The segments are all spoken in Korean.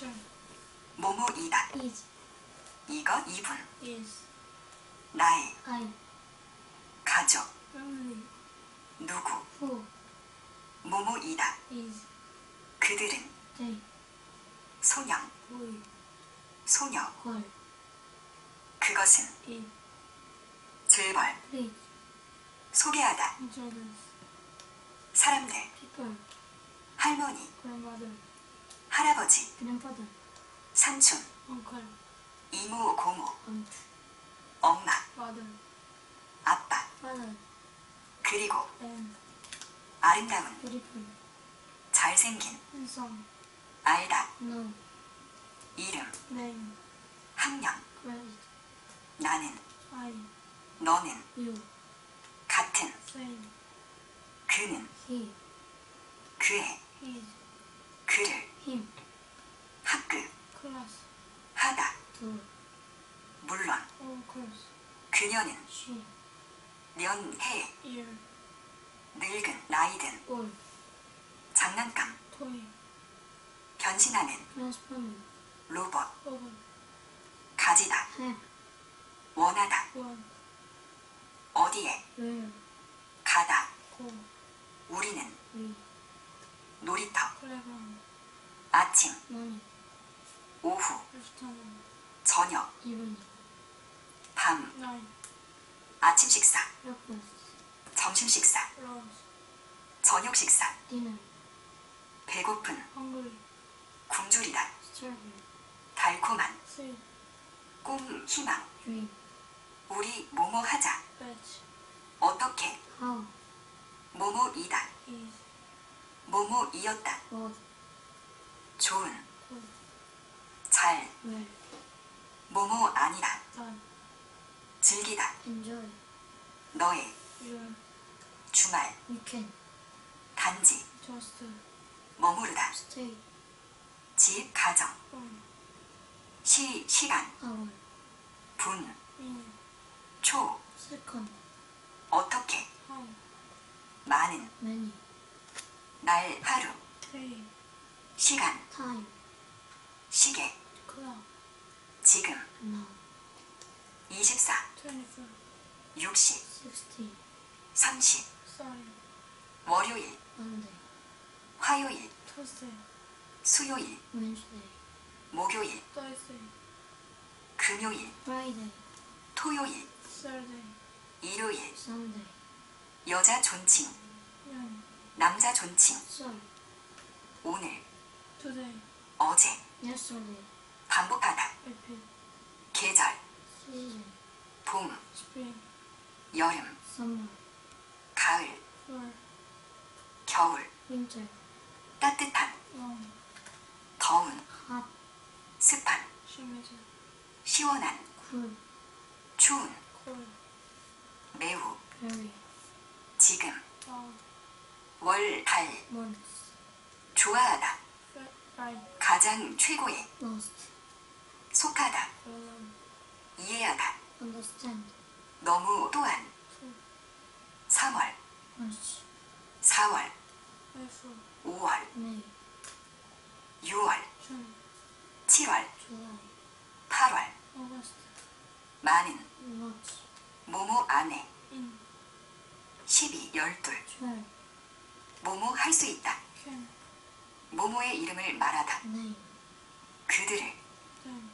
Sure. 모모이다. Is. 이거 이분. Is. 나의 I. 가족. Family. 누구. Who. 모모이다. Is. 그들은 They. 소년, We. 소녀. Call. 그것은 It. 즐벌. Please. 소개하다. Introduce. 사람들. People. 할머니, Grandmother. 할아버지, Grandfather. 삼촌, Uncle. 이모, 고모, Aunt. 엄마, Father. 아빠. Father. 그리고 And. 아름다운, Beautiful. 잘생긴, Handsome. 알다, No. 이름, Name. 학년, Credit. 나는, I. 너는, You. 같은, Same. 그는, He. 그의. 그 를, Him. 학급, Class. 하다, To. 물론, Of course. 그녀는, She. 년, 해, Ear. 늙은, 나이든, All. 장난감, Toy. 변신하는, Transforming. 로봇, Over. 가지다, Have. 원하다, Want. 어디에, Where. 가다, Go. 우리는, We. 놀이터, Playground. 아침. 오후. 저녁. 밤. 아침 식사. 점심 식사. 저녁 식사. 배고픈. 굶주리다. 달콤한. 꿈, 희망. 우리 뭐뭐 하자. 어떻게. 뭐뭐이다. 뭐뭐이었다. 좋은. 잘. 뭐뭐 아니다. 즐기다, Enjoy. 너의, Your. 주말, Weekend. 단지, Just. 머무르다, Stay. 집, 가정, Home. 시, 시간, Hour. 분, Minute. 초, Second. 어떻게. 많은, Many. 날, 하루, Day. 시간, Time. 시계, Clock. 지금, Now. 24, 24. 60, 60. 30, Sorry. 월요일, Monday. 화요일, Tuesday. 수요일, Wednesday. 목요일, Thursday. 금요일, Friday. 토요일, Saturday. 일요일, Sunday. 여자 존칭. 남자 존칭. 오늘, Today. 어제, Yesterday. 반복하다, Repeat. 계절, Season. 봄, Spring. 여름, Summer. 가을, Fall. 겨울, Winter. 따뜻한, Long. 더운, Hot. 습한, Humid. 시원한, Cool. 추운, Cold. 매우, Very. 지금, All. 월, 달, Months. 좋아하다. 가장 최고의. 속하다. 이해하다. 너무 또한, Two. 3월, March. 4월, April. 5월, May. 6월, June. 7월, July. 8월, August. 많은. 모모 안에, In. 12, 12, Twelve. 모모 할 수 있다. 모모의 이름을 말하다, Nine. 그들을, Ten.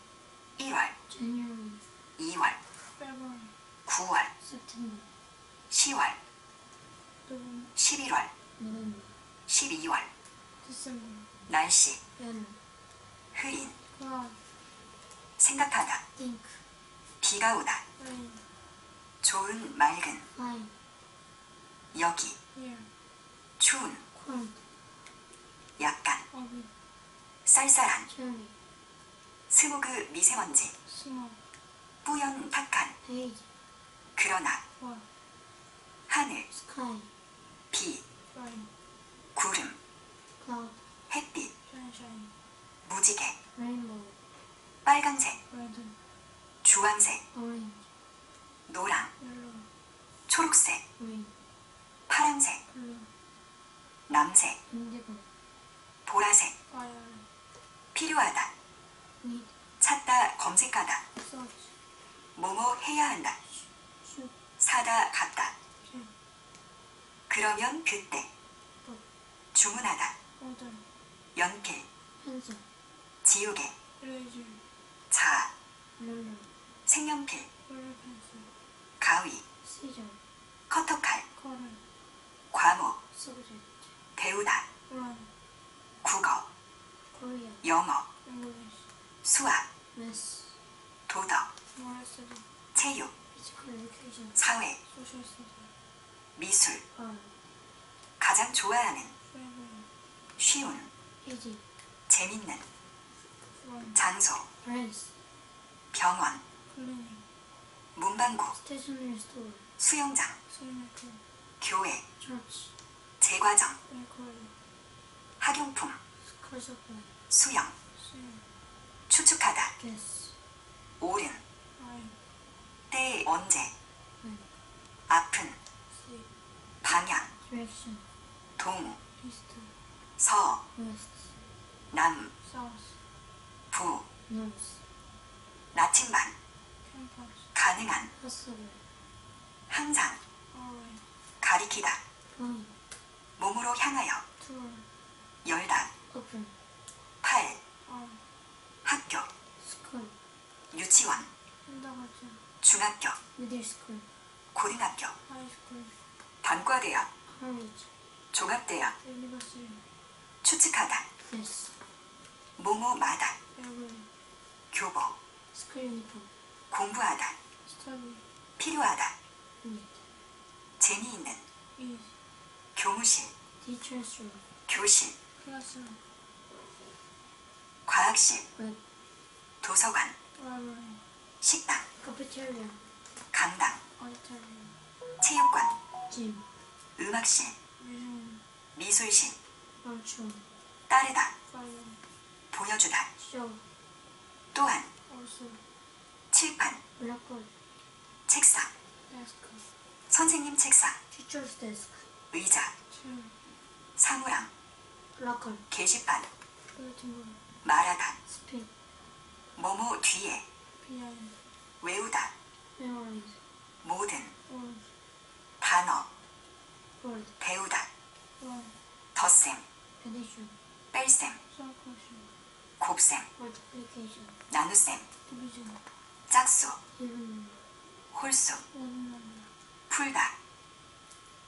1월, January. 2월, February. 9월, September. 10월, November. 11월, November. 12월, December. 날씨, January. 흐린, Cloud. 생각하다, Think. 비가 오다, Rain. 좋은, 맑은, Fine. 여기, Here. 추운, Cold. 약간. 쌀쌀한. 스모그 미세먼지. 뿌연 탁한. 그러나. 하늘. 비. 구름. 햇빛. 무지개, Red. 주황색. 노랑. 초록색. 파란색. 남색. 보라색. 필요하다, 찾다 검색하다 뭐뭐 해야 한다 사다 갔다 그러면 그때 주문하다 연필 지우개 자 pencil, 가위 커터칼 과목 배우다 국어 Korea, 영어 English, 수학 math, 도덕 moral study, 체육 physical education, 사회 social study, 미술 art, 가장 좋아하는 travel, 쉬운 easy, 재밌는 fun, 장소 friends, 병원 clinic, 문방구 stationery store, 수영장 swimming pool, 교회 church, 재과정 recording, 학용품 수영 추측하다 right, 때 언제 아픈 방향 direction, 동 east, 서, west, 남, south, 부, 나침반, 가능한, 항상, 가리키다, 몸으로 향하여, 열다, open, 팔, arm, 학교, school, 유치원, kindergarten, 중학교, school, 고등학교, school, 단과대학, college, 종합대학, university, 추측하다, yes, 뭐뭐마다, every, 교보, school uniform, 공부하다, study, 필요하다, need, 재미있는, ease, 교무실, 교실, classroom, 과학실, web, 도서관, library, 식당, cafeteria, 강당, auditorium, 체육관, gym, 음악실, museum, 미술실, workshop, 따르다, fire, 보여주다, show, 또한, also, 칠판, blackboard, 책상, desk, 선생님 책상, desk, 의자, chair, 사물함, locker, 게시판, 말하다, speak, 뭐뭐 뒤에, piano, 외우다, memorize, 모든, word, 단어, word, 배우다, word, 덧셈, addition, 뺄셈, subtraction, 곱셈, multiplication, 나눗셈, division, 짝수, number, 홀수, number, 풀다,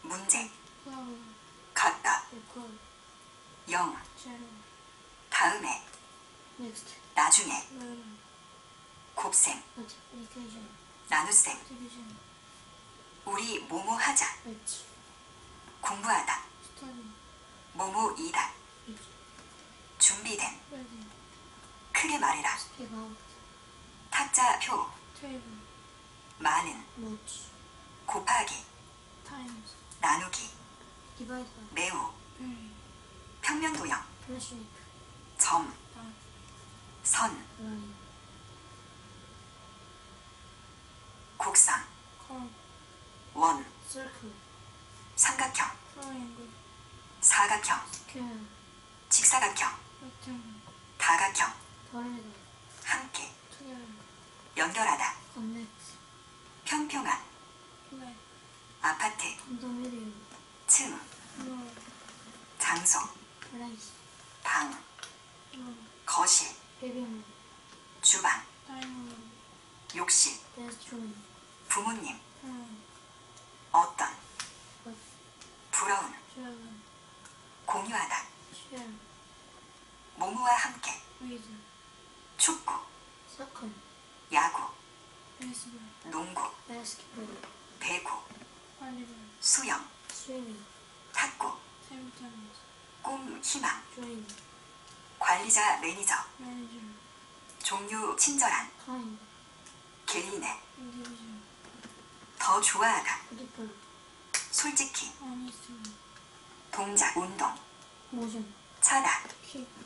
문제, record, 영, shadow, 다음에, 나중에, 곱셈, 나눗셈, 우리 뭐뭐 하자, 공부하다, 뭐뭐 이다, each, 준비된, ready, 크게 말해라, table, 많은, 곱하기, 나누기, 매우, very, 평면도형, 점, 선, 곡선, 원, 삼각형, 사각형, 직사각형, 다각형, 함께, 연결하다, 평평한, 아파트, 층, 장소, place, 방, room, 거실, room, 주방, room, 욕실, room, 부모님, parent, 어떤, 부러운, travel, 공유하다, share, 모모와 함께, reason, 축구, soccer, 야구, baseball, 농구, basketball, 배구, volleyball, 수영, table 꿈, 희망, 관리자, 매니저, 종류, 친절한, kind, 개인의, 더 좋아하다, 솔직히, 동작, 운동, motion, 차다,